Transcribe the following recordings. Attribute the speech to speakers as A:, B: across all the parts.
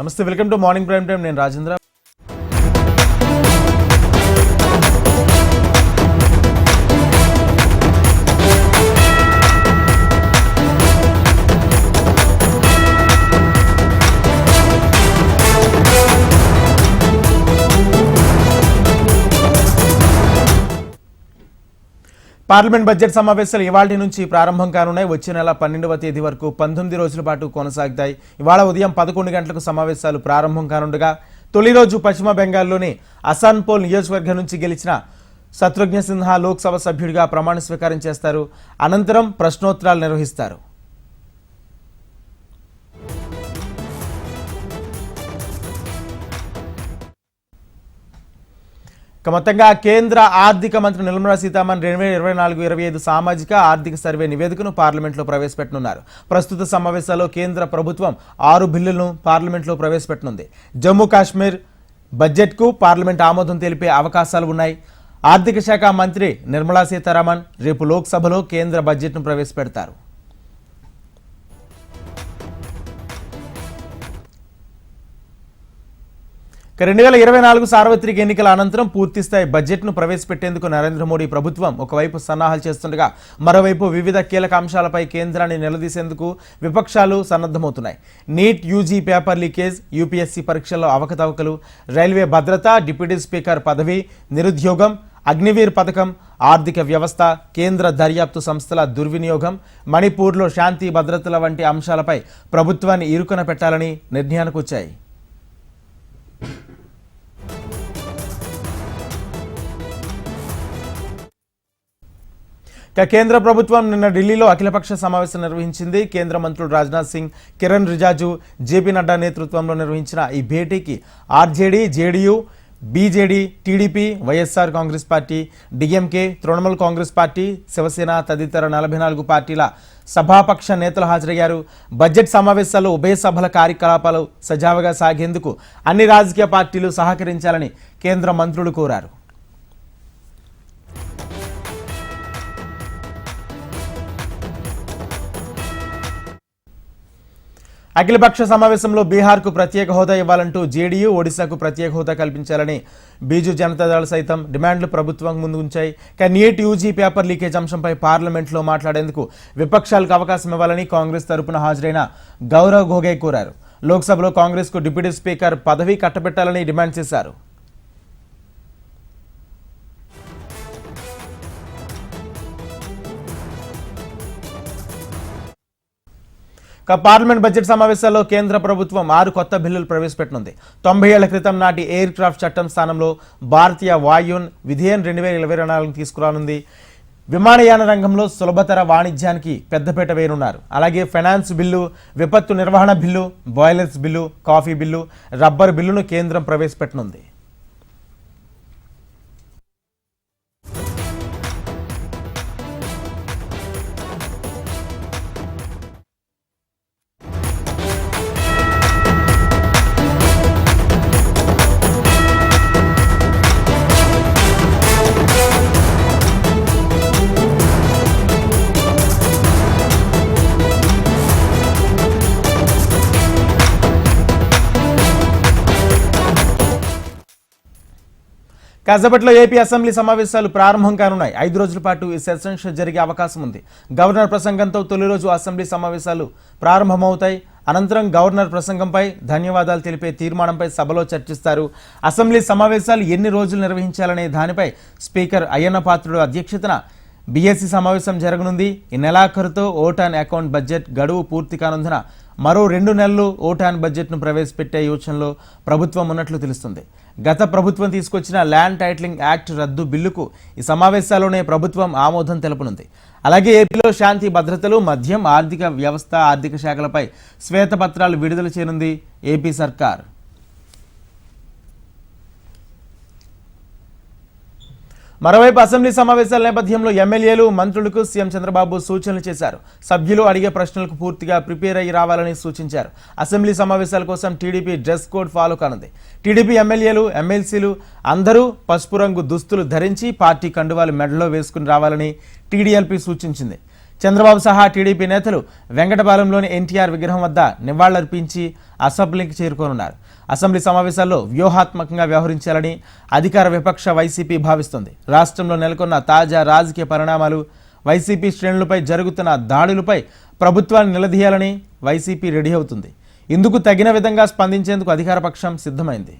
A: నమస్తే welcome to morning prime time నేను Rajendra. Parliament budget సమావేశాలు ఇవాళ నుంచి ప్రారంభం కానున్నాయి. వచ్చే నెల పన్నెండవ తేదీ వరకు పంతొమ్మిది రోజుల పాటు కొనసాగుతాయి. ఇవాళ ఉదయం పదకొండు గంటలకు సమావేశాలు ప్రారంభం కానుండగా తొలి రోజు పశ్చిమ బెంగాల్లోని అసాన్పోల్ నియోజకవర్గం నుంచి గెలిచిన శత్రుఘ్న సిన్హా లోక్సభ సభ్యుడిగా ప్రమాణ స్వీకారం చేస్తారు. అనంతరం ప్రశ్నోత్తరాలు నిర్వహిస్తారు. ఇక మొత్తంగా కేంద్ర ఆర్థిక మంత్రి నిర్మలా సీతారామన్ రెండు వేల ఇరవై నాలుగు ఇరవై ఐదు సామాజిక ఆర్థిక సర్వే నివేదికను పార్లమెంట్లో ప్రవేశపెట్టనున్నారు. ప్రస్తుత సమావేశాల్లో కేంద్ర ప్రభుత్వం ఆరు బిల్లులను పార్లమెంట్లో ప్రవేశపెట్టనుంది. జమ్మూ కాశ్మీర్ బడ్జెట్కు పార్లమెంట్ ఆమోదం తెలిపే అవకాశాలు ఉన్నాయి. ఆర్థిక శాఖ మంత్రి నిర్మలా సీతారామన్ రేపు లోక్సభలో కేంద్ర బడ్జెట్ను ప్రవేశపెడతారు. రెండు వేల ఇరవై నాలుగు సార్వత్రిక ఎన్నికల అనంతరం పూర్తిస్థాయి బడ్జెట్ను ప్రవేశపెట్టేందుకు నరేంద్ర మోడీ ప్రభుత్వం ఒకవైపు సన్నాహాలు చేస్తుండగా మరోవైపు వివిధ కీలక అంశాలపై కేంద్రాన్ని నిలదీసేందుకు విపక్షాలు సన్నద్ధమవుతున్నాయి. NEET UG paper leakage UPSC పరీక్షల్లో అవకతవకలు రైల్వే భద్రత డిప్యూటీ స్పీకర్ పదవి నిరుద్యోగం అగ్నివీర్ పథకం ఆర్థిక వ్యవస్థ కేంద్ర దర్యాప్తు సంస్థల దుర్వినియోగం మణిపూర్లో శాంతి భద్రతల వంటి అంశాలపై ప్రభుత్వాన్ని ఇరుకున పెట్టాలని నిర్ణయానికి వచ్చాయి ఇక కేంద్ర ప్రభుత్వం నిన్న ఢిల్లీలో అఖిలపక్ష సమావేశం నిర్వహించింది. కేంద్ర మంత్రులు రాజ్నాథ్ సింగ్ కిరణ్ రిజాజు జేపీ నడ్డా నేతృత్వంలో నిర్వహించిన ఈ భేటీకి RJD JDU BJD TDP YSR Congress party DMK Trinamool Congress party Shiv Sena తదితర నలభై నాలుగు పార్టీల సభాపక్ష నేతలు హాజరయ్యారు. బడ్జెట్ సమావేశాల్లో ఉభయ సభల కార్యకలాపాలు సజావుగా సాగేందుకు అన్ని రాజకీయ పార్టీలు సహకరించాలని కేంద్ర మంత్రులు కోరారు. అఖిలపక్ష సమావేశంలో బీహార్కు ప్రత్యేక హోదా ఇవ్వాలంటూ జేడీయూ ఒడిశాకు ప్రత్యేక హోదా కల్పించాలని బీజు జనతాదళ సైతం డిమాండ్లు ప్రభుత్వం ముందు ఉంచాయి. కానీ నీట్ యూజీ పేపర్ లీకేజ్ అంశంపై పార్లమెంట్లో మాట్లాడేందుకు విపక్షాలకు అవకాశం ఇవ్వాలని కాంగ్రెస్ తరపున హాజరైన గౌరవ్ గోగోయ్ కోరారు. లోక్సభలో కాంగ్రెస్కు డిప్యూటీ స్పీకర్ పదవి కట్టబెట్టాలని డిమాండ్ చేశారు. పార్లమెంట్ బడ్జెట్ సమావేశాల్లో కేంద్ర ప్రభుత్వం ఆరు కొత్త బిల్లులు ప్రవేశపెట్టనుంది. తొంభై ఏళ్ళ క్రితం నాటి ఎయిర్ క్రాఫ్ట్ చట్టం స్థానంలో భారతీయ వాయున్ విధేయన్ రెండు వేల ఇరవై నాలుగు తీసుకురానుంది. విమానయాన రంగంలో సులభతర వాణిజ్యానికి పెద్దపీట వేయనున్నారు. అలాగే ఫైనాన్స్ బిల్లు విపత్తు నిర్వహణ bill boilers bill coffee bill rubber బిల్లును కేంద్రం ప్రవేశపెట్టనుంది. కాసేపట్లో ఏపీ అసెంబ్లీ సమావేశాలు ప్రారంభం కానున్నాయి. ఐదు రోజుల పాటు ఈ సెషన్స్ జరిగే అవకాశం ఉంది. గవర్నర్ ప్రసంగంతో తొలి రోజు అసెంబ్లీ సమావేశాలు ప్రారంభమవుతాయి. అనంతరం గవర్నర్ ప్రసంగంపై ధన్యవాదాలు తెలిపే తీర్మానంపై సభలో చర్చిస్తారు. అసెంబ్లీ సమావేశాలు ఎన్ని రోజులు నిర్వహించాలనే దానిపై స్పీకర్ అయ్యన్న పాత్రుడు అధ్యక్షతన బీఎస్సీ సమావేశం జరగనుంది. ఈ నెలాఖరుతో ఓటాన్ అకౌంట్ బడ్జెట్ గడువు పూర్తి కానుందన మరో రెండు నెలలు ఓటాన్ బడ్జెట్ను ప్రవేశపెట్టే యోచనలో ప్రభుత్వం ఉన్నట్లు తెలుస్తుంది. గత ప్రభుత్వం తీసుకొచ్చిన ల్యాండ్ టైటిలింగ్ యాక్ట్ రద్దు బిల్లుకు ఈ సమావేశాల్లోనే ప్రభుత్వం ఆమోదం తెలపనుంది. అలాగే ఏపీలో శాంతి భద్రతలు మద్యం ఆర్థిక వ్యవస్థ ఆర్థిక శాఖలపై శ్వేతపత్రాలు విడుదల చేయనుంది ఏపీ సర్కార్. మరోవైపు అసెంబ్లీ సమావేశాల నేపథ్యంలో ఎమ్మెల్యేలు మంత్రులకు సీఎం చంద్రబాబు సూచనలు చేశారు. సభ్యులు అడిగే ప్రశ్నలకు పూర్తిగా ప్రిపేర్ అయ్యి రావాలని సూచించారు. అసెంబ్లీ సమావేశాల కోసం టీడీపీ డ్రెస్ కోడ్ ఫాలో కానుంది. టీడీపీ ఎమ్మెల్యేలు ఎమ్మెల్సీలు అందరూ పసుపు రంగు దుస్తులు ధరించి పార్టీ కండువాలు మెడలో వేసుకుని రావాలని టీడీఎల్పీ సూచించింది. చంద్రబాబు సహా టీడీపీ నేతలు వెంకటపాలెంలోని ఎన్టీఆర్ విగ్రహం వద్ద నివాళులర్పించి అసెంబ్లీకి చేరుకోనున్నారు. అసెంబ్లీ సమావేశాల్లో వ్యూహాత్మకంగా వ్యవహరించాలని అధికార విపక్ష వైసీపీ భావిస్తుంది. రాష్ట్రంలో నెలకొన్న తాజా రాజకీయ పరిణామాలు వైసీపీ శ్రేణులపై జరుగుతున్న దాడులపై ప్రభుత్వాన్ని నిలదీయాలని వైసీపీ రెడీ అవుతుంది. ఇందుకు తగిన విధంగా స్పందించేందుకు అధికార పక్షం సిద్ధమైంది.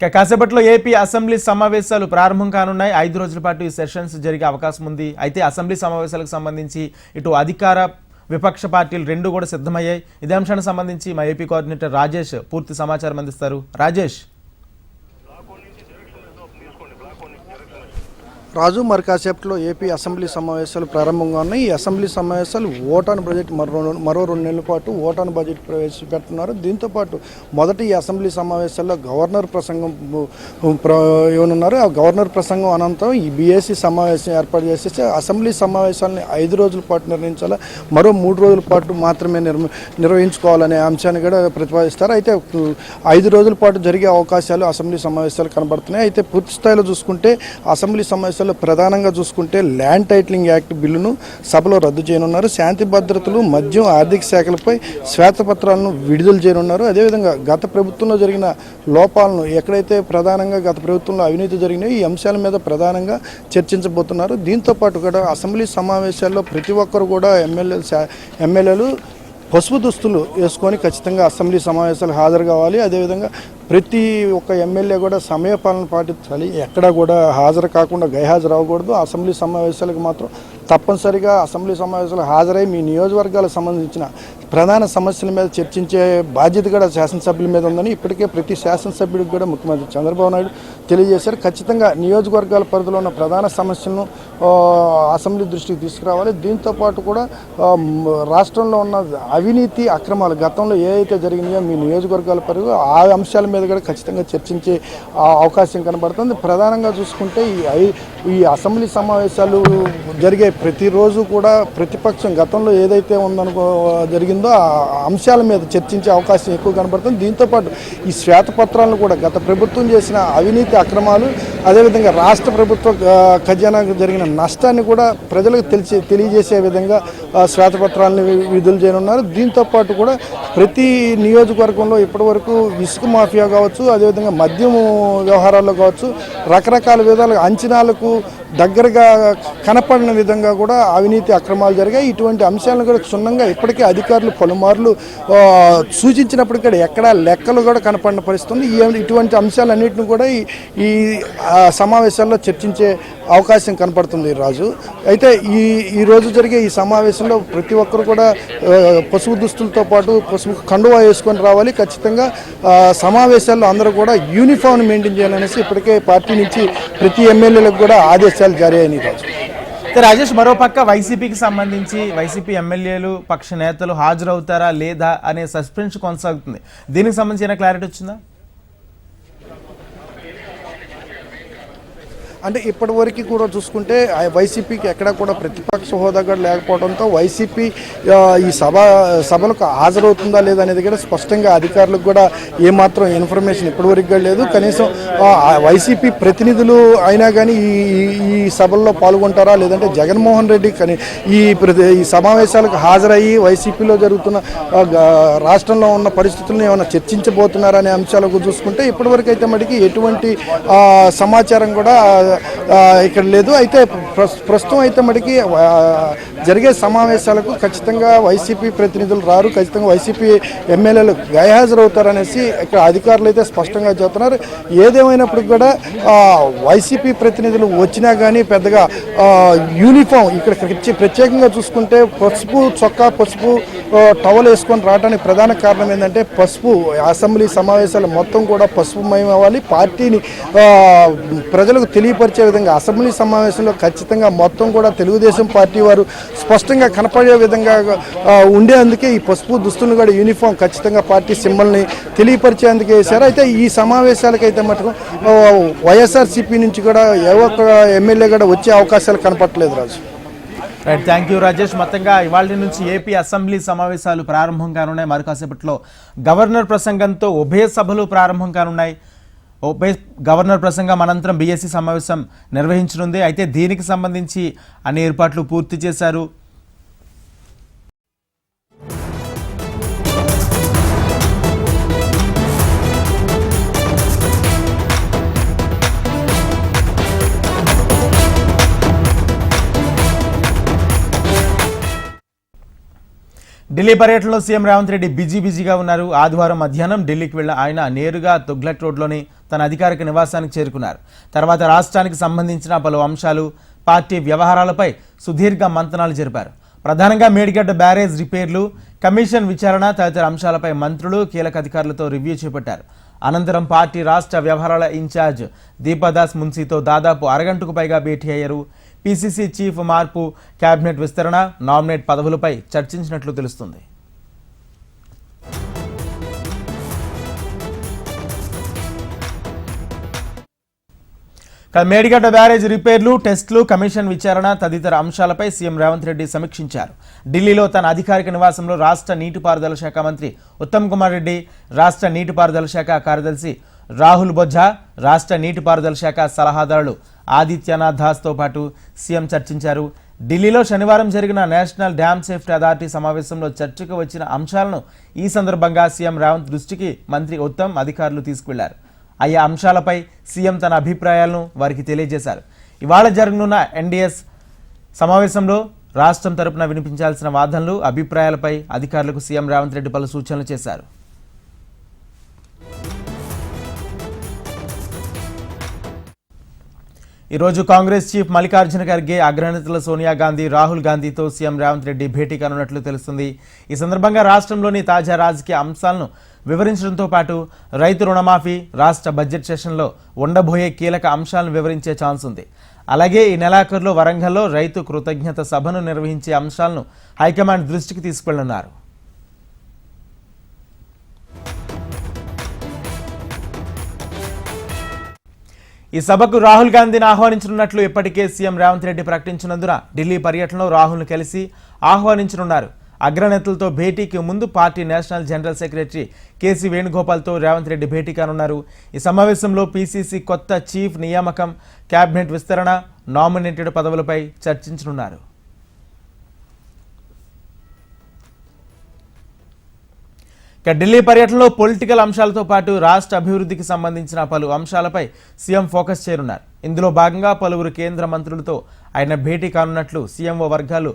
A: ఇక కాసేపట్లో ఏపీ అసెంబ్లీ సమావేశాలు ప్రారంభం కానున్నాయి. ఐదు రోజుల పాటు ఈ సెషన్స్ జరిగే అవకాశం ఉంది. అయితే అసెంబ్లీ సమావేశాలకు సంబంధించి ఇటు అధికార విపక్ష పార్టీలు రెండు కూడా సిద్ధమయ్యాయి. ఇదే అంశానికి సంబంధించి మా ఏపీ కోఆర్డినేటర్ రాజేష్ పూర్తి సమాచారం అందిస్తారు. రాజేష్.
B: రాజు మరి కాసేపట్లో ఏపీ అసెంబ్లీ సమావేశాలు ప్రారంభంగా ఉన్నాయి. ఈ అసెంబ్లీ సమావేశాలు ఓటాన్ బడ్జెట్ మరో మరో రెండు నెలల పాటు ఓటాన్ బడ్జెట్ ప్రవేశపెడుతున్నారు. దీంతో పాటు మొదటి ఈ అసెంబ్లీ సమావేశాల్లో గవర్నర్ ప్రసంగం ప్ర- ఇవ్వనున్నారు. ఆ గవర్నర్ ప్రసంగం అనంతరం ఈ బీఏసీ సమావేశం ఏర్పాటు చేసేసి అసెంబ్లీ సమావేశాలని ఐదు రోజుల పాటు నిర్వహించాలా మరో మూడు రోజుల పాటు మాత్రమే నిర్మ నిర్వహించుకోవాలనే అంశాన్ని కూడా ప్రతిపాదిస్తారు. అయితే ఐదు రోజుల పాటు జరిగే అవకాశాలు అసెంబ్లీ సమావేశాలు కనబడుతున్నాయి. అయితే పూర్తి స్థాయిలో చూసుకుంటే అసెంబ్లీ సమావేశం సమావేశాల్లో ప్రధానంగా చూసుకుంటే ల్యాండ్ టైటిలింగ్ యాక్ట్ బిల్లును సభలో రద్దు చేయనున్నారు. శాంతి భద్రతలు మద్యం ఆర్థిక శాఖలపై శ్వేతపత్రాలను విడుదల చేయనున్నారు. అదేవిధంగా గత ప్రభుత్వంలో జరిగిన లోపాలను ఎక్కడైతే ప్రధానంగా గత ప్రభుత్వంలో అవినీతి జరిగినాయో ఈ అంశాల మీద ప్రధానంగా చర్చించబోతున్నారు. దీంతో పాటు కూడా అసెంబ్లీ సమావేశాల్లో ప్రతి ఒక్కరు కూడా ఎమ్మెల్యేలు ఎమ్మెల్యేలు పసుపు దుస్తులు వేసుకొని ఖచ్చితంగా అసెంబ్లీ సమావేశాలు హాజరు కావాలి. అదేవిధంగా ప్రతి ఒక్క ఎమ్మెల్యే కూడా సమయపాలన పాటించాలి. ఎక్కడా కూడా హాజరు కాకుండా గైహాజరు అవ్వకూడదు. అసెంబ్లీ సమావేశాలకు మాత్రం తప్పనిసరిగా అసెంబ్లీ సమావేశాలు హాజరై మీ నియోజకవర్గాలకు సంబంధించిన ప్రధాన సమస్యల మీద చర్చించే బాధ్యత కూడా శాసనసభ్యుల మీద ఉందని ఇప్పటికే ప్రతి శాసనసభ్యుడికి కూడా ముఖ్యమంత్రి చంద్రబాబు నాయుడు తెలియజేశారు. ఖచ్చితంగా నియోజకవర్గాల పరిధిలో ఉన్న ప్రధాన సమస్యలను అసెంబ్లీ దృష్టికి తీసుకురావాలి. దీంతో పాటు కూడా రాష్ట్రంలో ఉన్న అవినీతి అక్రమాలు గతంలో ఏ అయితే జరిగినాయో మీ నియోజకవర్గాల పరిధిలో ఆ అంశాల మీద కూడా ఖచ్చితంగా చర్చించే ఆ, అవకాశం కనబడుతుంది. ప్రధానంగా చూసుకుంటే ఈ ఐ- ఈ అసెంబ్లీ సమావేశాలు జరిగే ప్రతిరోజు కూడా ప్రతిపక్షం గతంలో ఏదైతే ఉందనుకో జరిగిందో ఆ అంశాల మీద చర్చించే అవకాశం ఎక్కువ కనబడుతుంది. దీంతోపాటు ఈ శ్వేతపత్రాలను కూడా గత ప్రభుత్వం చేసిన అవినీతి అక్రమాలు అదేవిధంగా రాష్ట్ర ప్రభుత్వ ఖజానాకు జరిగిన నష్టాన్ని కూడా ప్రజలకు తెలిసి తెలియజేసే విధంగా శ్వేతపత్రాలను వి- విడుదల చేయనున్నారు. దీంతో పాటు కూడా ప్రతి నియోజకవర్గంలో ఇప్పటివరకు ఇసుక మాఫియా కావచ్చు అదేవిధంగా మద్యం వ్యవహారాల్లో కావచ్చు రకరకాల విధాలుగా అంచనాలకు దగ్గరగా కనపడిన విధంగా కూడా అవినీతి అక్రమాలు జరిగాయి. ఇటువంటి అంశాలను కూడా క్షుణ్ణంగా ఇప్పటికే అధికారులు పలుమార్లు సూచించినప్పటికీ ఎక్కడా లెక్కలు కూడా కనపడిన పరిస్థితుంది ఇటువంటి అంశాలన్నింటిని కూడా ఈ సమావేశాల్లో చర్చించే అవకాశం కనపడుతుంది రాజు. అయితే ఈ ఈ రోజు జరిగే ఈ సమావేశంలో ప్రతి ఒక్కరు కూడా పసుపు దుస్తులతో పాటు పసుపు కండువా వేసుకొని రావాలి. ఖచ్చితంగా సమావేశాల్లో అందరూ కూడా యూనిఫామ్ మెయింటైన్ చేయాలనేసి ఇప్పటికే పార్టీ నుంచి ప్రతి ఎమ్మెల్యేలకు కూడా ఆదేశాలు జారీ అయినాయి రాజు.
A: అయితే రాజేష్ మరోపక్క వైసీపీకి సంబంధించి వైసీపీ ఎమ్మెల్యేలు పక్ష నేతలు హాజరవుతారా లేదా అనే సస్పెన్స్ కొనసాగుతుంది. దీనికి సంబంధించిన క్లారిటీ వచ్చిందా?
B: అంటే ఇప్పటి వరకు కూడా చూసుకుంటే ఆ వైసీపీకి ఎక్కడా కూడా ప్రతిపక్ష హోదా కూడా లేకపోవడంతో వైసీపీ ఈ సభ సభలకు హాజరవుతుందా లేదా అనేది కూడా స్పష్టంగా అధికారులకు కూడా ఏమాత్రం ఇన్ఫర్మేషన్ ఇప్పటివరకు కూడా లేదు. కనీసం వైసీపీ ప్రతినిధులు అయినా కానీ ఈ ఈ- సభల్లో పాల్గొంటారా? లేదంటే జగన్మోహన్ రెడ్డి కానీ ఈ ప్రతి- ఈ సమావేశాలకు హాజరయ్యి వైసీపీలో జరుగుతున్న రాష్ట్రంలో ఉన్న పరిస్థితులను ఏమైనా చర్చించబోతున్నారనే అంశాలకు చూసుకుంటే ఇప్పటివరకు అయితే మటుకి ఎటువంటి సమాచారం కూడా ఇక్కడ లేదు. అయితే ప్రస్- ప్రస్తుతం అయితే మటుకి జరిగే సమావేశాలకు ఖచ్చితంగా వైసీపీ ప్రతినిధులు రారు. ఖచ్చితంగా వైసీపీ ఎమ్మెల్యేలు గైహాజరవుతారనేసి ఇక్కడ అధికారులు అయితే స్పష్టంగా చెబుతున్నారు. ఏదేమైనప్పటికీ కూడా వైసీపీ ప్రతినిధులు వచ్చినా కానీ పెద్దగా యూనిఫామ్ ఇక్కడ ప్రత్యేకంగా చూసుకుంటే పసుపు చొక్కా పసుపు టవల్ వేసుకొని రావడానికి ప్రధాన కారణం ఏంటంటే పసుపు. అసెంబ్లీ సమావేశాలు మొత్తం కూడా పసుపుమయం అవ్వాలి పార్టీని ప్రజలకు తెలియ తెలియపరిచే విధంగా అసెంబ్లీ సమావేశంలో ఖచ్చితంగా మొత్తం కూడా తెలుగుదేశం పార్టీ వారు స్పష్టంగా కనపడే విధంగా ఉండేందుకే ఈ పసుపు దుస్తులను కూడా యూనిఫామ్ ఖచ్చితంగా పార్టీ సింబల్ని తెలియపరిచేందుకు వేశారు. అయితే ఈ సమావేశాలకైతే మటుకు వైఎస్ఆర్సీపీ నుంచి కూడా ఏ ఒక్క ఎమ్మెల్యే కూడా వచ్చే అవకాశాలు కనపట్లేదు Raju.
A: Right thank you Rajesh మొత్తంగా ఇవాళ నుంచి ఏపీ అసెంబ్లీ సమావేశాలు ప్రారంభం కానున్నాయి. మరి కాసేపట్లో గవర్నర్ ప్రసంగంతో ఉభయ సభలు ప్రారంభం కానున్నాయి. ఉభయ గవర్నర్ ప్రసంగం అనంతరం బీఎస్సీ సమావేశం నిర్వహించనుంది. అయితే దీనికి సంబంధించి అన్ని ఏర్పాట్లు పూర్తి చేశారు. ఢిల్లీ పర్యటనలో సీఎం రేవంత్ రెడ్డి బిజీ బిజీగా ఉన్నారు. ఆదివారం మధ్యాహ్నం ఢిల్లీకి వెళ్ళిన ఆయన నేరుగా తుగ్లక్ రోడ్లోని తన అధికారిక నివాసానికి చేరుకున్నారు. తర్వాత రాష్ట్రానికి సంబంధించిన పలు అంశాలు పార్టీ వ్యవహారాలపై సుదీర్ఘ మంతనాలు జరిపారు. ప్రధానంగా మేడిగడ్డ బ్యారేజ్ రిపేర్లు కమిషన్ విచారణ తదితర అంశాలపై మంత్రులు కీలక అధికారులతో రివ్యూ చేపట్టారు. అనంతరం పార్టీ రాష్ట్ర వ్యవహారాల ఇన్ఛార్జ్ దీపాదాస్ మున్సీతో దాదాపు అరగంటకు పైగా భేటీ అయ్యారు. పీసీసీ చీఫ్ మార్పు కేబినెట్ విస్తరణ నామినేట్ పదవులపై చర్చించినట్లు తెలుస్తుంది. మేడిగడ్డ బ్యారేజ్ రిపేర్లు టెస్టులు కమిషన్ విచారణ తదితర అంశాలపై సీఎం రేవంత్ రెడ్డి సమీక్షించారు. ఢిల్లీలో తన అధికారిక నివాసంలో రాష్ట్ర నీటిపారుదల శాఖ మంత్రి ఉత్తమ్ కుమార్ రెడ్డి రాష్ట్ర నీటిపారుదల శాఖ కార్యదర్శి రాహుల్ బొజ్జా రాష్ట్ర నీటిపారుదల శాఖ సలహాదారులు ఆదిత్యనాథ్ దాస్తో పాటు సీఎం చర్చించారు. ఢిల్లీలో శనివారం జరిగిన నేషనల్ డ్యామ్ సేఫ్టీ అథారిటీ సమావేశంలో చర్చకు వచ్చిన అంశాలను ఈ సందర్భంగా సీఎం రేవంత్ దృష్టికి మంత్రి ఉత్తమ్ అధికారులు తీసుకువెళ్ళారు. ఆయా అంశాలపై సీఎం తన అభిప్రాయాలను వారికి తెలియజేశారు. ఇవాళ జరగనున్న ఎన్డీఎస్ సమావేశంలో రాష్ట్రం తరపున వినిపించాల్సిన వాదనలు అభిప్రాయాలపై అధికారులకు సీఎం రేవంత్ రెడ్డి పలు సూచనలు చేశారు. ఈరోజు కాంగ్రెస్ చీఫ్ మల్లికార్జున ఖర్గే అగ్రనేతల సోనియా గాంధీ రాహుల్ గాంధీతో సీఎం రేవంత్ రెడ్డి భేటీ కానున్నట్లు తెలుస్తుంది. ఈ సందర్భంగా రాష్ట్రంలోని తాజా రాజకీయ అంశాలను వివరించడంతో పాటు రైతు రుణమాఫీ రాష్ట్ర బడ్జెట్ సెషన్లో ఉండబోయే కీలక అంశాలను వివరించే ఛాన్స్ ఉంది. అలాగే ఈ నెలాఖరులో వరంగల్లో రైతు కృతజ్ఞత సభను నిర్వహించే అంశాలను హైకమాండ్ దృష్టికి తీసుకెళ్ళనున్నారు. ఈ సభకు రాహుల్ గాంధీని ఆహ్వానించనున్నట్లు ఇప్పటికే సీఎం రేవంత్ రెడ్డి ప్రకటించినందున ఢిల్లీ పర్యటనలో రాహుల్ను కలిసి ఆహ్వానించనున్నారు. అగ్రనేతలతో భేటీకి ముందు party national general secretary KC వేణుగోపాల్తో Revanth Reddy భేటీ కానున్నారు. ఈ సమావేశంలో పీసీసీ కొత్త చీఫ్ నియామకం కేబినెట్ విస్తరణ నామినేటెడ్ పదవులపై చర్చించనున్నారు. ఇక ఢిల్లీ పర్యటనలో పొలిటికల్ అంశాలతో పాటు రాష్ట్ర అభివృద్ధికి సంబంధించిన పలు అంశాలపై సీఎం ఫోకస్ చేరున్నారు. ఇందులో భాగంగా పలువురు కేంద్ర మంత్రులతో ఆయన భేటీ కానున్నట్లు సీఎంఓ వర్గాలు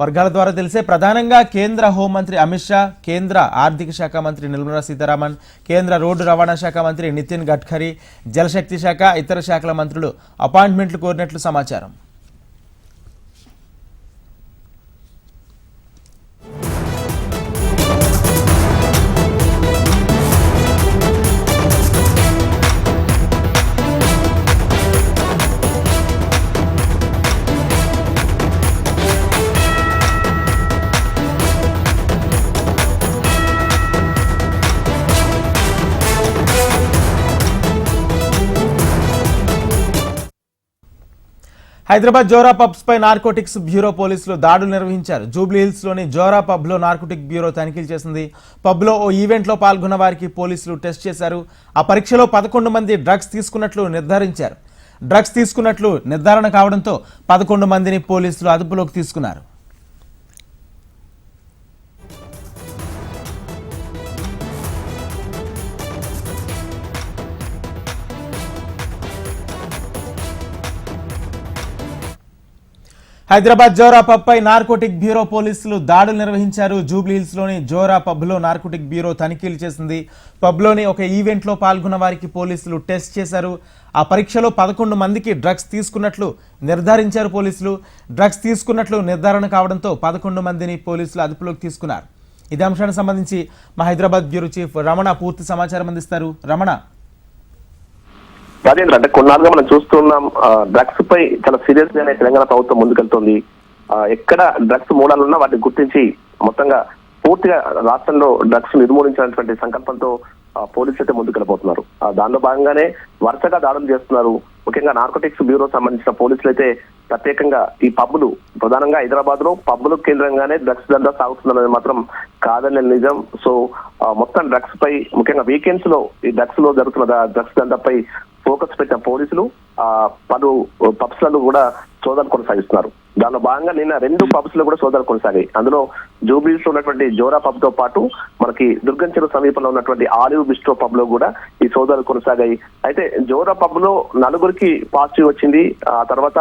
A: వర్గాల ద్వారా తెలిసే ప్రధానంగా కేంద్ర హోంమంత్రి అమిత్ షా కేంద్ర ఆర్థిక శాఖ మంత్రి నిర్మలా సీతారామన్ కేంద్ర రోడ్డు రవాణా శాఖ మంత్రి నితిన్ గడ్కరీ జలశక్తి శాఖ ఇతర శాఖల మంత్రులు అపాయింట్మెంట్లు కోరినట్లు సమాచారం. హైదరాబాద్ జోరా పబ్స్ పై నార్కోటిక్స్ బ్యూరో పోలీసులు దాడులు నిర్వహించారు. జూబ్లీ హిల్స్లోని జోరా పబ్లో నార్కోటిక్ బ్యూరో తనిఖీలు చేసింది. పబ్లో ఓ ఈవెంట్లో పాల్గొన్న వారికి పోలీసులు టెస్ట్ చేశారు. ఆ పరీక్షలో పదకొండు మంది డ్రగ్స్ తీసుకున్నట్లు నిర్ధారించారు. డ్రగ్స్ తీసుకున్నట్లు నిర్ధారణ కావడంతో పదకొండు మందిని పోలీసులు అదుపులోకి తీసుకున్నారు. హైదరాబాద్ జోరా పబ్ పై నార్కోటిక్ బ్యూరో పోలీసులు దాడులు నిర్వహించారు. జూబ్లీ లోని జోరా పబ్లో నార్కోటిక్ బ్యూరో తనిఖీలు చేసింది. పబ్లోని ఒక ఈవెంట్లో పాల్గొన్న వారికి పోలీసులు టెస్ట్ చేశారు. ఆ పరీక్షలో పదకొండు మందికి డ్రగ్స్ తీసుకున్నట్లు నిర్ధారించారు పోలీసులు. డ్రగ్స్ తీసుకున్నట్లు నిర్ధారణ కావడంతో పదకొండు మందిని పోలీసులు అదుపులోకి తీసుకున్నారు. ఇదే అంశానికి సంబంధించి మా హైదరాబాద్ బ్యూరో చీఫ్ రమణ పూర్తి సమాచారం అందిస్తారు. రమణ
C: రాజేంద్ర అంటే కొన్నాళ్ళుగా మనం చూస్తున్నాం డ్రగ్స్ పై చాలా సీరియస్ గానే తెలంగాణ ప్రభుత్వం ముందుకెళ్తుంది. ఆ, ఎక్కడ డ్రగ్స్ మూలాలు ఉన్నా వాటిని గుర్తించి మొత్తంగా పూర్తిగా రాష్ట్రంలో డ్రగ్స్ నిర్మూలించాలనేటువంటి సంకల్పంతో ఆ, పోలీసులు అయితే ముందుకెళ్ళిపోతున్నారు దానిలో భాగంగానే వరుసగా దాడులు చేస్తున్నారు. ముఖ్యంగా నార్కోటిక్స్ బ్యూరో సంబంధించిన పోలీసులు అయితే ప్రత్యేకంగా ఈ పబ్బులు ప్రధానంగా హైదరాబాద్లో పబ్బులు కేంద్రంగానే డ్రగ్స్ దందా సాగుతుందన్నది మాత్రం కాదని నిజం. సో మొత్తం డ్రగ్స్ పై ముఖ్యంగా వీకెండ్స్లో ఈ డ్రగ్స్లో జరుగుతున్న డ్రగ్స్ దందాపై ఫోకస్ పెట్టిన పోలీసులు ఆ పలు పబ్స్లలో కూడా సోదాలు కొనసాగిస్తున్నారు. దానిలో భాగంగా నిన్న రెండు పబ్స్లో కూడా సోదాలు కొనసాగాయి. అందులో జూబిలీస్లో ఉన్నటువంటి జోరా పబ్తో పాటు మనకి దుర్గం చెరువు సమీపంలో ఉన్నటువంటి ఆలివ్ బిస్ట్రో పబ్లో కూడా ఈ సోదాలు కొనసాగాయి. అయితే జోరా పబ్లో నలుగురికి పాజిటివ్ వచ్చింది. ఆ తర్వాత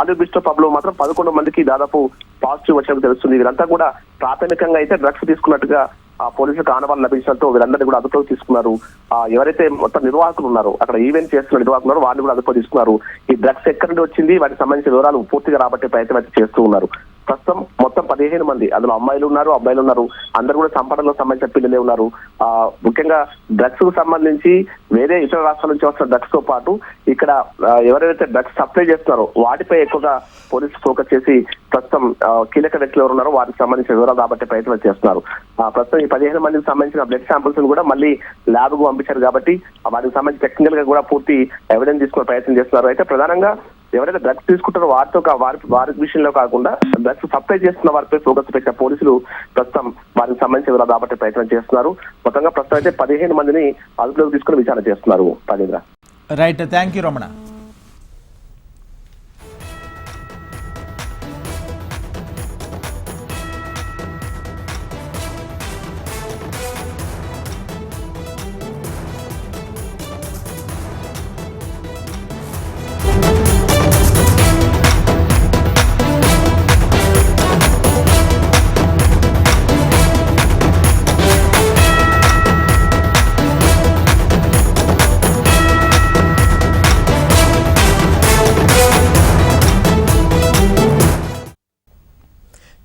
C: ఆలివ్ బిస్ట్రో పబ్లో మాత్రం పదకొండు మందికి దాదాపు పాజిటివ్ వచ్చినట్టు తెలుస్తుంది. వీరంతా కూడా ప్రాథమికంగా అయితే డ్రగ్స్ తీసుకున్నట్టుగా ఆ పోలీసులకు ఆనవాళ్ళు లభించడంతో వీళ్ళందరినీ కూడా అదుపులోకి తీసుకున్నారు. ఆ ఎవరైతే మొత్తం నిర్వాహకులు ఉన్నారో అక్కడ ఈవెంట్ చేస్తున్న నిర్వాహకులు ఉన్నారో వారిని కూడా అదుపులో తీసుకున్నారు. ఈ డ్రగ్స్ ఎక్కడి నుండి వచ్చింది? వాటికి సంబంధించిన వివరాలు పూర్తిగా రాబట్టే ప్రయత్నం అయితే చేస్తూ ఉన్నారు. ప్రస్తుతం మొత్తం పదిహేను మంది. అందులో అమ్మాయిలు ఉన్నారు అబ్బాయిలు ఉన్నారు. అందరు కూడా సంపదలకు సంబంధించిన పిల్లలే ఉన్నారు. ఆ ముఖ్యంగా డ్రగ్స్కు సంబంధించి వేరే ఇతర రాష్ట్రాల నుంచి వస్తున్న డ్రగ్స్తో పాటు ఇక్కడ ఎవరైతే డ్రగ్స్ సప్లై చేస్తున్నారో వాటిపై ఎక్కువగా పోలీసు ఫోకస్ చేసి ప్రస్తుతం కీలక వ్యక్తులు ఎవరు ఉన్నారో వారికి సంబంధించిన వివరాలు రాబట్టే ప్రయత్నం చేస్తున్నారు. ఆ, ప్రస్తుతం ఈ పదిహేను మందికి సంబంధించిన బ్లడ్ శాంపిల్స్ కూడా మళ్ళీ ల్యాబ్కు పంపించారు కాబట్టి వారికి వాటికి సంబంధించి టెక్నికల్గా కూడా పూర్తి ఎవిడెన్స్ తీసుకునే ప్రయత్నం చేస్తున్నారు. అయితే ప్రధానంగా ఎవరైతే డ్రగ్స్ తీసుకుంటారో వారితో వారి వారి విషయంలో కాకుండా డ్రగ్స్ సప్లై చేస్తున్న వారిపై ఫోకస్ పెట్టిన పోలీసులు ప్రస్తుతం వారికి సంబంధించిన వివరాలు రాబట్టే ప్రయత్నం చేస్తున్నారు. మొత్తంగా ప్రస్తుతం అయితే పదిహేను మందిని అదుపులోకి తీసుకుని విచారణ చేస్తున్నారు Rajendra.
A: Right thank you Ramana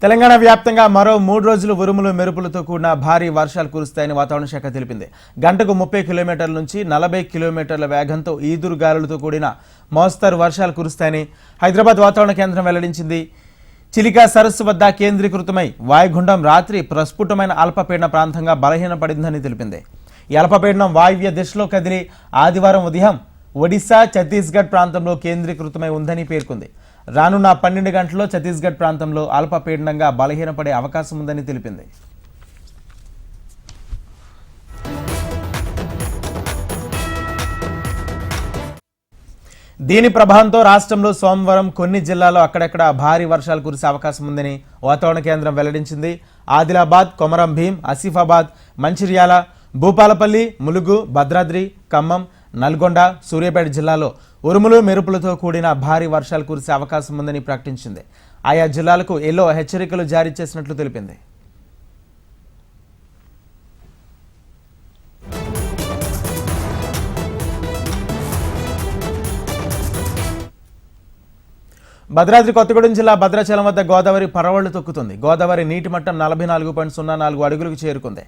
A: Telangana వ్యాప్తంగా మరో మూడు రోజులు ఉరుములు మెరుపులతో కూడిన భారీ వర్షాలు కురుస్తాయని వాతావరణ శాఖ తెలిపింది. గంటకు ముప్పై కిలోమీటర్ల నుంచి నలభై కిలోమీటర్ల వేగంతో ఈదురు గాలులతో కూడిన మోస్తరు వర్షాలు కురుస్తాయని హైదరాబాద్ వాతావరణ కేంద్రం వెల్లడించింది. చిలికా సరస్సు వద్ద కేంద్రీకృతమై వాయుగుండం రాత్రి ప్రస్ఫుటమైన అల్పపీడన ప్రాంతంగా బలహీనపడిందని తెలిపింది. ఈ అల్పపీడనం వాయువ్య దిశలో కదిలి ఆదివారం ఉదయం ఒడిశా ఛత్తీస్గఢ్ ప్రాంతంలో కేంద్రీకృతమై ఉందని పేర్కొంది. రానున్న పన్నెండు గంటల్లో ఛత్తీస్గఢ్ ప్రాంతంలో అల్పపీడనంగా బలహీనపడే అవకాశం ఉందని తెలిపింది. దీని ప్రభావంతో రాష్ట్రంలో సోమవారం కొన్ని జిల్లాల్లో అక్కడక్కడ భారీ వర్షాలు కురిసే అవకాశం ఉందని వాతావరణ కేంద్రం వెల్లడించింది. ఆదిలాబాద్ కొమరం భీం ఆసిఫాబాద్ మంచిర్యాల భూపాలపల్లి ములుగు భద్రాద్రి ఖమ్మం నల్గొండ సూర్యాపేట జిల్లాలో ఉరుములు మెరుపులతో కూడిన భారీ వర్షాలు కురిసే అవకాశం ఉందని ప్రకటించింది. ఆయా జిల్లాలకు ఎల్లో హెచ్చరికలు జారీ చేసినట్లు తెలిపింది. భద్రాద్రి కొత్తగూడెం జిల్లా భద్రాచలం వద్ద గోదావరి పరవళ్ళు తొక్కుతుంది. గోదావరి నీటి మట్టం నలభై నాలుగు పాయింట్ సున్నా నాలుగు అడుగులకు చేరుకుంది.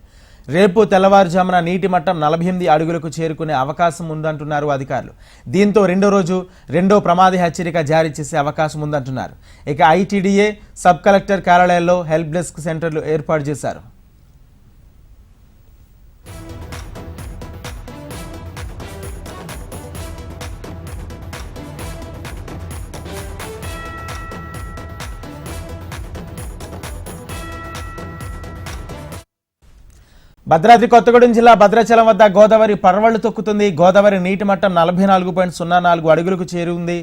A: రేపు తెల్లవారుజామున నీటి మట్టం నలభై ఎనిమిది అడుగులకు చేరుకునే అవకాశం ఉందంటున్నారు అధికారులు. దీంతో రెండో రోజు రెండో ప్రమాద హెచ్చరిక జారీ చేసే అవకాశం ఉందంటున్నారు. ఇక ఐటీడీఏ సబ్ కలెక్టర్ కార్యాలయాల్లో హెల్ప్ డెస్క్ సెంటర్లు ఏర్పాటు చేశారు. భద్రాద్రి కొత్తగూడెం జిల్లా భద్రాచలం వద్ద గోదావరి పర్వళ్ళు తొక్కుతుంది. గోదావరి నీటి మట్టం నలభై నాలుగు పాయింట్ సున్నా నాలుగు అడుగులకు చేరుంది.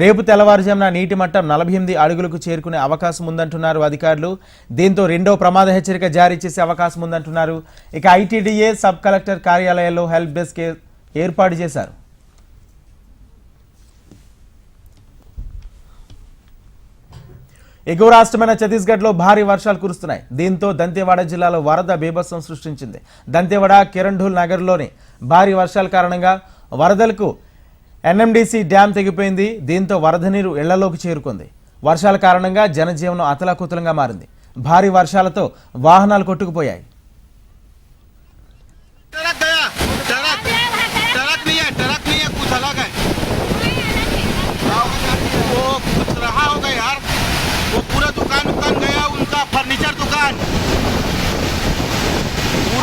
A: రేపు తెల్లవారుజామున నీటి మట్టం నలభై ఎనిమిది అడుగులకు చేరుకునే అవకాశం ఉందంటున్నారు అధికారులు. దీంతో రెండో ప్రమాద హెచ్చరిక జారీ చేసే అవకాశం ఉందంటున్నారు. ఇక ఐటీడీఏ సబ్ కలెక్టర్ కార్యాలయాల్లో హెల్ప్ డెస్క్ ఏర్పాటు చేశారు. ఎగువ రాష్ట్రమైన ఛత్తీస్గఢ్లో భారీ వర్షాలు కురుస్తున్నాయి. దీంతో దంతేవాడ జిల్లాలో వరద బీభత్సం సృష్టించింది. దంతేవాడ కిరణ్ఢూల్ నగర్లోని భారీ వర్షాల కారణంగా వరదలకు ఎన్ఎండిసి డ్యాం తెగిపోయింది. దీంతో వరద నీరు ఇళ్ళలోకి చేరుకుంది. వర్షాల కారణంగా జనజీవనం అతలాకుతలంగా మారింది. భారీ వర్షాలతో వాహనాలు కొట్టుకుపోయాయి.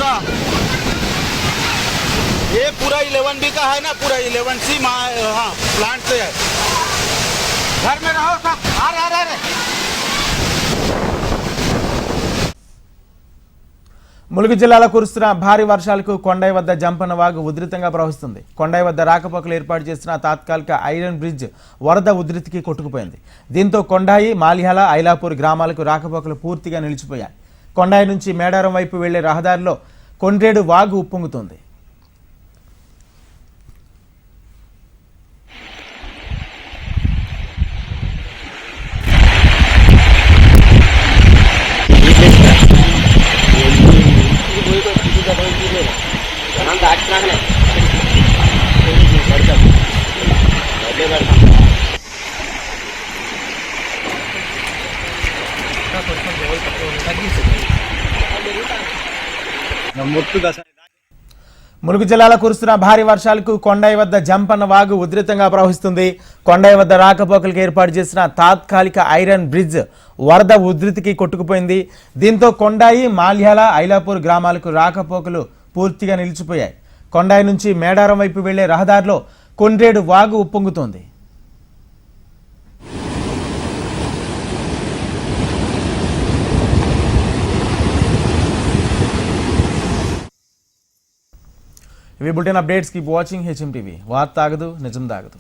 D: पूरा ये पूरा इलेवन बी का है ना पूरा इलेवन सी हाँ प्लांट से है घर में रहो सब आ रहे आ रहे
A: ములుగు జిల్లాలో కురుస్తున్న భారీ వర్షాలకు కొండై వద్ద జంపన వాగు ఉధృతంగా ప్రవహిస్తుంది కొండై వద్ద రాకపోకలు ఏర్పాటు చేసిన తాత్కాలిక ఐరన్ బ్రిడ్జ్ వరద ఉధృతికి కొట్టుకుపోయింది దీంతో కొండాయి మాలిహాల ఐలాపూర్ గ్రామాలకు రాకపోకలు పూర్తిగా నిలిచిపోయాయి కొండాయి నుంచి మేడారం వైపు వెళ్ళే రహదారిలో కొండ్రేడు వాగు ఉప్పొంగుతోంది. ములుగు జిల్లాలో కురుస్తున్న భారీ వర్షాలకు కొండాయి వద్ద జంపన్న వాగు ఉధృతంగా ప్రవహిస్తుంది. కొండాయి వద్ద రాకపోకలకు ఏర్పాటు చేసిన తాత్కాలిక ఐరన్ బ్రిడ్జ్ వరద ఉధృతికి కొట్టుకుపోయింది. దీంతో కొండాయి మాల్యాల ఐలాపూర్ గ్రామాలకు రాకపోకలు పూర్తిగా నిలిచిపోయాయి. కొండాయి నుంచి మేడారం వైపు వెళ్ళే రహదారిలో కొండ్రేడు వాగు ఉప్పొంగుతోంది. ఇవి bulletin updates. Keep watching HM TV వార్త ఆగదు నిజం దాగదు